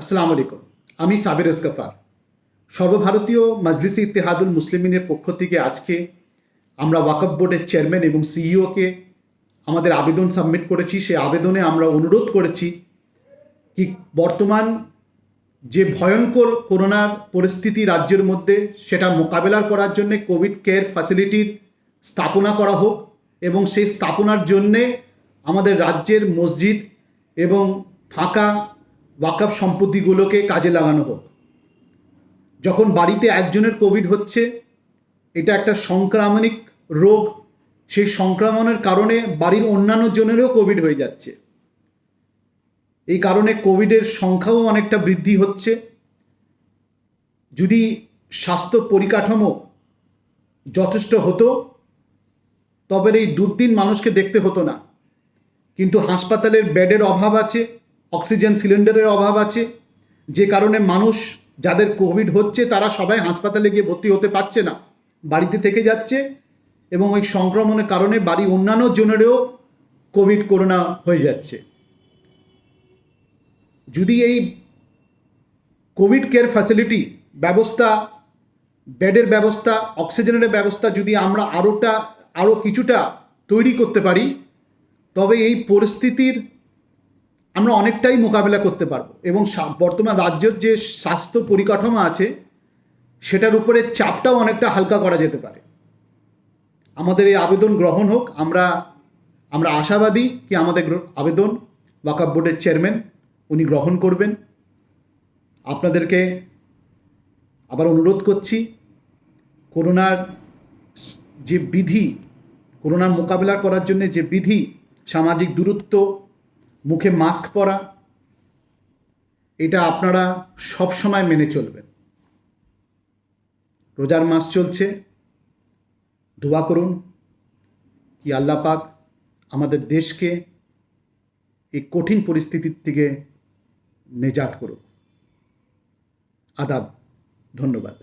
আসসালামু আলাইকুম। আমি সাবির এসকাফার। সর্বভারতীয় মজলিসি ইত্তেহাদুল মুসলিমিনের পক্ষ থেকে আজকে আমরা ওয়াকফ বোর্ডের চেয়ারম্যান এবং সিইওকে আমাদের আবেদন সাবমিট করেছি। সেই আবেদনে আমরা অনুরোধ করেছি কি বর্তমান যে ভয়ঙ্কর করোনার পরিস্থিতি রাজ্যের মধ্যে, সেটা মোকাবেলা করার জন্য কোভিড কেয়ার ফ্যাসিলিটির স্থাপনা করা হোক এবং সেই স্থাপনার জন্যে আমাদের রাজ্যের মসজিদ এবং ফাঁকা ওয়াকফ সম্পত্তিগুলোকে কাজে লাগানো হোক। যখন বাড়িতে একজনের কোভিড হচ্ছে, এটা একটা সংক্রামণিক রোগ। সেই সংক্রমণের কারণে বাড়ির অন্যান্য জনেরও কোভিড হয়ে যাচ্ছে। এই কারণে কোভিডের সংখ্যাও অনেকটা বৃদ্ধি হচ্ছে। যদি স্বাস্থ্য পরিকাঠামো যথেষ্ট হতো, তবে এই দুর্দিন মানুষকে দেখতে হতো না। কিন্তু হাসপাতালের বেডের অভাব আছে। অক্সিজেন সিলিন্ডারের অভাব আছে। যে কারণে মানুষ, যাদের কোভিড হচ্ছে, তারা সবাই হাসপাতালে গিয়ে ভর্তি হতে পারছে না। বাড়িতে থেকে যাচ্ছে এবং ওই সংক্রমণের কারণে বাড়ি অন্যান্য জনেরও কোভিড করোনা হয়ে যাচ্ছে। যদি এই কোভিড কেয়ার ফ্যাসিলিটি ব্যবস্থা, বেডের ব্যবস্থা, অক্সিজেনের ব্যবস্থা যদি আমরা আরোটা আরও কিছুটা তৈরি করতে পারি, তবে এই পরিস্থিতির আমরা অনেকটাই মোকাবেলা করতে পারব। এবং বর্তমান রাজ্যের যে স্বাস্থ্য পরিকাঠামো আছে, সেটার উপরে চাপটাও অনেকটা হালকা করা যেতে পারে। আমাদের এই আবেদন গ্রহণ হোক, আমরা আমরা আশাবাদী কি আমাদের আবেদন ওয়াকাব বোর্ডের চেয়ারম্যান উনি গ্রহণ করবেন। আপনাদেরকে আবার অনুরোধ করছি, করোনার যে বিধি, করোনার মোকাবেলা করার জন্য যে বিধি, সামাজিক দূরত্ব মুখে মাস্ক পরা, এটা আপনারা সব সময় মেনে চলবেন। রোজার মাস চলছে, দোয়া করুন কি আল্লাহ পাক আমাদের দেশকে এই কঠিন পরিস্থিতির থেকে নেজাত করুন আদাব, ধন্যবাদ।